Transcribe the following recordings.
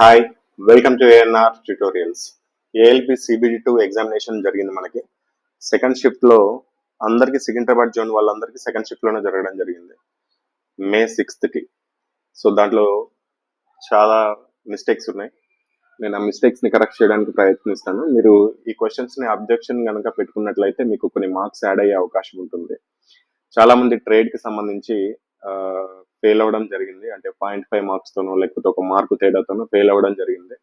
Hi welcome to ANR tutorials ALP CBT two examination జరిగింది మనకి. Second షిఫ్ట్లో అందరికి సికింద్రాబాద్ జోన్ వాళ్ళందరికీ సెకండ్ షిఫ్ట్లోనే జరగడం జరిగింది. మే సిక్స్త్కి. సో దాంట్లో చాలా మిస్టేక్స్ ఉన్నాయి. నేను ఆ మిస్టేక్స్ని కరెక్ట్ చేయడానికి ప్రయత్నిస్తాను. మీరు ఈ క్వశ్చన్స్ని అబ్జెక్షన్ కనుక పెట్టుకున్నట్లయితే మీకు కొన్ని మార్క్స్ యాడ్ అయ్యే అవకాశం ఉంటుంది. చాలామంది ట్రేడ్కి ట్రేడ్కి సంబంధించి ఫెయిల్ అవ్వడం జరిగింది. అంటే పాయింట్ ఫైవ్ మార్క్స్తోనో లేకపోతే ఒక మార్కు తేడాతోనో ఫెయిల్ అవ్వడం జరిగింది.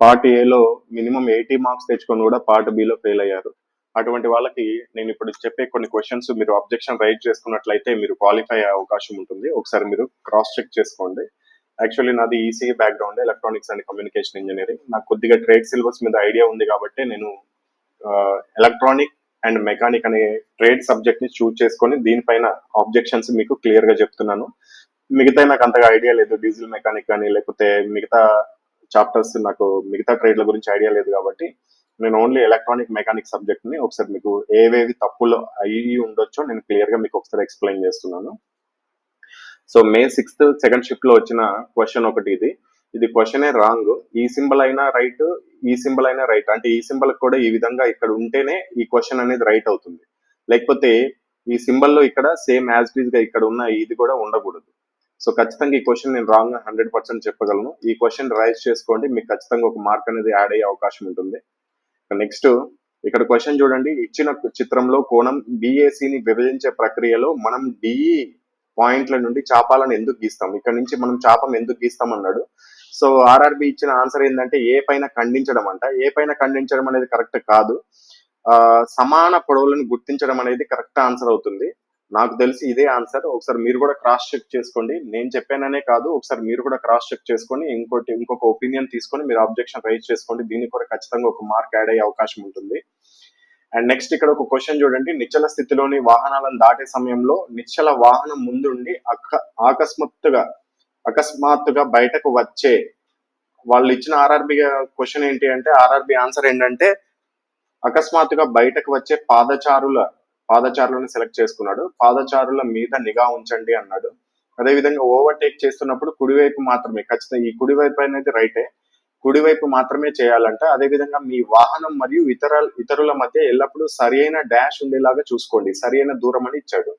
పార్ట్ ఏలో మినిమం ఎయిటీ మార్క్స్ తెచ్చుకొని కూడా పార్ట్ బిలో ఫెయిల్ అయ్యారు. అటువంటి వాళ్ళకి నేను ఇప్పుడు చెప్పే కొన్ని క్వశ్చన్స్ మీరు అబ్జెక్షన్ రైట్ చేసుకున్నట్లయితే మీరు క్వాలిఫై అయ్యే అవకాశం ఉంటుంది. ఒకసారి మీరు క్రాస్ చెక్ చేసుకోండి. యాక్చువల్లీ నాది E background electronics and communication engineering నాకు కొద్దిగా ట్రేడ్ సిలబస్ మీద ఐడియా ఉంది కాబట్టి నేను ఎలక్ట్రానిక్ అండ్ మెకానిక్ అనే ట్రేడ్ సబ్జెక్ట్ని చూజ్ చేసుకొని దీనిపైన ఆబ్జెక్షన్స్ మీకు క్లియర్గా చెప్తున్నాను. మిగతా నాకు అంతగా ఐడియా లేదు డీజిల్ మెకానిక్ కానీ లేకపోతే మిగతా చాప్టర్స్ నాకు మిగతా ట్రేడ్ల గురించి ఐడియా లేదు కాబట్టి నేను ఓన్లీ ఎలక్ట్రానిక్ మెకానిక్ సబ్జెక్ట్ని ఒకసారి మీకు ఏవేవి తప్పులు అయ్యి ఉండొచ్చో నేను క్లియర్గా మీకు ఒకసారి ఎక్స్ప్లెయిన్ చేస్తున్నాను. సో మే సిక్స్త్ సెకండ్ షిఫ్ట్లో వచ్చిన క్వశ్చన్ ఒకటి ఇది. ఇది క్వశ్చనే రాంగ్ ఈ సింబల్ అయినా రైట్ ఈ సింబల్ అయినా రైట్ అంటే ఈ సింబల్ కూడా ఈ విధంగా ఇక్కడ ఉంటేనే ఈ క్వశ్చన్ అనేది రైట్ అవుతుంది. లేకపోతే ఈ సింబల్లో ఇక్కడ సేమ్ యాజ్గా ఇక్కడ ఉన్న ఇది కూడా ఉండకూడదు. సో ఖచ్చితంగా ఈ క్వశ్చన్ నేను రాంగ్ హండ్రెడ్ పర్సెంట్ చెప్పగలను. ఈ క్వశ్చన్ రైజ్ చేసుకోండి. మీకు ఖచ్చితంగా ఒక మార్క్ అనేది యాడ్ అయ్యే అవకాశం ఉంటుంది. నెక్స్ట్ ఇక్కడ క్వశ్చన్ చూడండి. ఇచ్చిన చిత్రంలో కోణం బిఏసిని ని విభజించే ప్రక్రియలో మనం డిఈ పాయింట్ల నుండి చాపాలను ఎందుకు గీస్తాం? ఇక్కడ నుంచి మనం చాపం ఎందుకు గీస్తాం అన్నాడు. సో ఆర్ఆర్బి ఇచ్చిన ఆన్సర్ ఏంటంటే ఏ పైన ఖండించడం అంట. ఏ పైన ఖండించడం అనేది కరెక్ట్ కాదు. ఆ సమాన పొడవులను గుర్తించడం అనేది కరెక్ట్ ఆన్సర్ అవుతుంది. నాకు తెలిసి ఇదే ఆన్సర్ ఒకసారి మీరు కూడా క్రాస్ చెక్ చేసుకోండి. నేను చెప్పాననే కాదు. ఒకసారి మీరు కూడా క్రాస్ చెక్ చేసుకొని ఇంకోటి ఇంకొక ఒపీనియన్ తీసుకొని మీరు అబ్జెక్షన్ రైజ్ చేసుకోండి. దీనికి కూడా ఖచ్చితంగా ఒక మార్క్ యాడ్ అయ్యే అవకాశం ఉంటుంది. అండ్ నెక్స్ట్ ఇక్కడ ఒక క్వశ్చన్ చూడండి. నిశ్చల స్థితిలోని వాహనాలను దాటే సమయంలో నిశ్చల వాహనం ముందుండి అక- ఆకస్మాత్తుగా అకస్మాత్తుగా బయటకు వచ్చే వాళ్ళు ఇచ్చిన ఆర్ఆర్బి క్వశ్చన్ ఏంటి అంటే ఆర్ఆర్బి ఆన్సర్ ఏంటంటే అకస్మాత్తుగా బయటకు వచ్చే పాదచారుల పాదచారులను సెలెక్ట్ చేసుకున్నాడు. పాదచారుల మీద నిఘా ఉంచండి అన్నాడు. అదేవిధంగా ఓవర్టేక్ చేస్తున్నప్పుడు కుడివైపు మాత్రమే ఖచ్చితంగా ఈ కుడివైపు అనేది రైటే కుడివైపు మాత్రమే చేయాలంట. అదేవిధంగా మీ వాహనం మరియు ఇతర ఇతరుల మధ్య ఎల్లప్పుడూ సరి అయిన డాష్ ఉండేలాగా చూసుకోండి. సరి అయిన దూరం అని ఇచ్చాడు.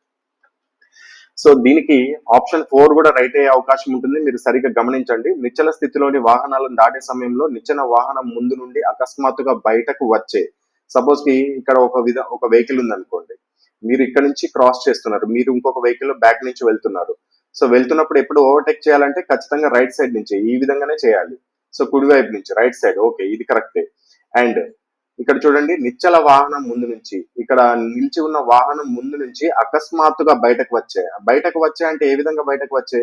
సో దీనికి ఆప్షన్ ఫోర్ కూడా రైట్ అయ్యే అవకాశం ఉంటుంది. మీరు సరిగ్గా గమనించండి. నిచ్చల స్థితిలోని వాహనాలను దాటే సమయంలో నిచ్చెన వాహనం ముందు నుండి అకస్మాత్తుగా బయటకు వచ్చే సపోజ్కి ఇక్కడ ఒక విధ ఒక వెహికల్ ఉంది అనుకోండి మీరు ఇక్కడ నుంచి క్రాస్ చేస్తున్నారు. మీరు ఇంకొక వెహికల్ బ్యాక్ నుంచి వెళ్తున్నారు. సో వెళ్తున్నప్పుడు ఎప్పుడు ఓవర్టేక్ చేయాలంటే ఖచ్చితంగా రైట్ సైడ్ నుంచి ఈ విధంగానే చేయాలి. సో కుడివైపు నుంచి రైట్ సైడ్ ఓకే ఇది కరెక్టే. అండ్ ఇక్కడ చూడండి నిచ్చల వాహనం ముందు నుంచి ఇక్కడ నిలిచి ఉన్న వాహనం ముందు నుంచి అకస్మాత్తుగా బయటకు వచ్చే బయటకు వచ్చే అంటే ఏ విధంగా బయటకు వచ్చే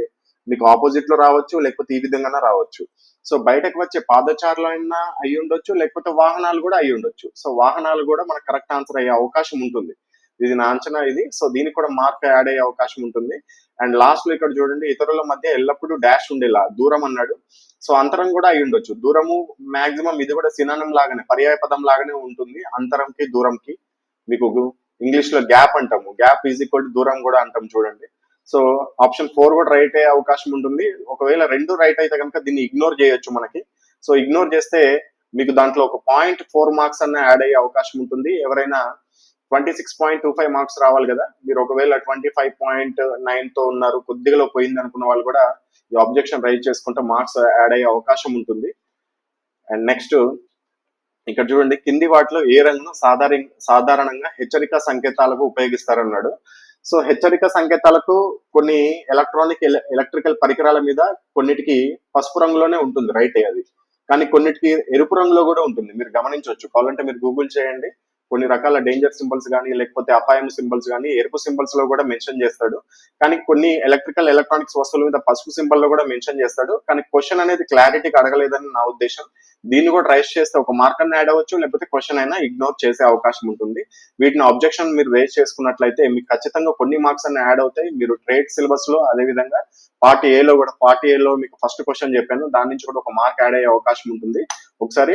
మీకు ఆపోజిట్లో రావచ్చు లేకపోతే ఈ విధంగా రావచ్చు. సో బయటకు వచ్చే పాదచారులు అయినా అయి ఉండొచ్చు లేకపోతే వాహనాలు కూడా అయి ఉండొచ్చు సో వాహనాలు కూడా మనకు కరెక్ట్ ఆన్సర్ అయ్యే అవకాశం ఉంటుంది. ఇది నా అంచనా ఇది. సో దీనికి కూడా మార్క్ యాడ్ అయ్యే అవకాశం ఉంటుంది. అండ్ లాస్ట్లో ఇక్కడ చూడండి ఇతరుల మధ్య ఎల్లప్పుడూ డాష్ ఉండేలా దూరం అన్నాడు. సో అంతరం కూడా అయి ఉండొచ్చు. దూరము మాక్సిమం ఇది కూడా సినానం లాగానే పర్యాయ పదం లాగానే ఉంటుంది. అంతరంకి దూరంకి మీకు ఇంగ్లీష్లో గ్యాప్ అంటాము. గ్యాప్ ఈజ్ ఈక్వల్ టు దూరం కూడా అంటాం చూడండి. సో ఆప్షన్ ఫోర్ కూడా రైట్ అయ్యే అవకాశం ఉంటుంది. ఒకవేళ రెండు రైట్ అయితే కనుక దీన్ని ఇగ్నోర్ చేయొచ్చు మనకి. సో ఇగ్నోర్ చేస్తే మీకు దాంట్లో ఒక పాయింట్ ఫోర్ మార్క్స్ అన్న యాడ్ అయ్యే అవకాశం ఉంటుంది. ఎవరైనా twenty six point two five marks రావాలి కదా. మీరు ఒకవేళ ట్వంటీ ఫైవ్ పాయింట్ నైన్తో ఉన్నారు కొద్దిగా పోయింది అనుకున్న వాళ్ళు కూడా ఈ అబ్జెక్షన్ రైజ్ చేసుకుంటే మార్క్స్ యాడ్ అయ్యే అవకాశం ఉంటుంది. అండ్ నెక్స్ట్ ఇక్కడ చూడండి కింది వాటిలో ఏ రంగును సాధారణ సాధారణంగా హెచ్చరిక సంకేతాలకు ఉపయోగిస్తారన్నాడు. సో హెచ్చరిక సంకేతాలకు కొన్ని ఎలక్ట్రానిక్ ఎలక్ట్రికల్ పరికరాల మీద కొన్నిటికి పసుపు రంగులోనే ఉంటుంది రైట్ అది. కానీ కొన్నిటికి ఎరుపు రంగులో కూడా ఉంటుంది. మీరు గమనించవచ్చు. కావాలంటే మీరు గూగుల్ చేయండి. కొన్ని రకాల డేంజర్ సింబల్స్ కానీ లేకపోతే అపాయం సింబల్స్ కానీ ఎరుపు సింబల్స్లో కూడా మెన్షన్ చేస్తాడు. కానీ కొన్ని ఎలక్ట్రికల్ ఎలక్ట్రానిక్స్ వస్తువుల మీద పసుపు సింబల్లో కూడా మెన్షన్ చేస్తాడు. కానీ క్వశ్చన్ అనేది క్లారిటీకి అడగలేదని నా ఉద్దేశం. దీన్ని కూడా రైస్ చేస్తే ఒక మార్క్ అన్న యాడ్ అవ్వచ్చు లేకపోతే క్వశ్చన్ అయినా ఇగ్నోర్ చేసే అవకాశం ఉంటుంది. వీటిని అబ్జెక్షన్ మీరు రేస్ చేసుకున్నట్లయితే మీకు ఖచ్చితంగా కొన్ని మార్క్స్ అన్న యాడ్ అవుతాయి. మీరు ట్రేడ్ సిలబస్లో అదే విధంగా పార్ట్ ఏలో కూడా పార్ట్ ఏలో మీకు ఫస్ట్ క్వశ్చన్ చెప్పాను. దాని నుంచి కూడా ఒక మార్క్ యాడ్ అయ్యే అవకాశం ఉంటుంది. ఒకసారి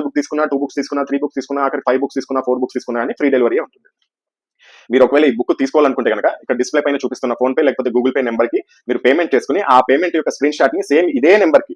బుక్ తీసుకున్నా టూ బుక్స్ తీసుకున్నా త్రీ బుక్స్ తీసుకున్నా అక్కడ ఫైవ్ బుక్స్ తీసుకున్నా ఫోర్ బుక్స్ తీసుకున్నా అని ఫ్రీ డెలివరీ ఉంటుంది. మీరు ఒకవేళ ఈ బుక్ తీసుకోవాలనుకుంటే కనుక ఇక్కడ డిస్ప్లే పైన చూపిస్తున్న ఫోన్ పే లేకపోతే గూగుల్ పే నెంబర్కి మీరు పేమెంట్ చేసుకుని ఆ పేమెంట్ యొక్క స్క్రీన్ షాట్ని సేమ్ ఇదే నెంబర్కి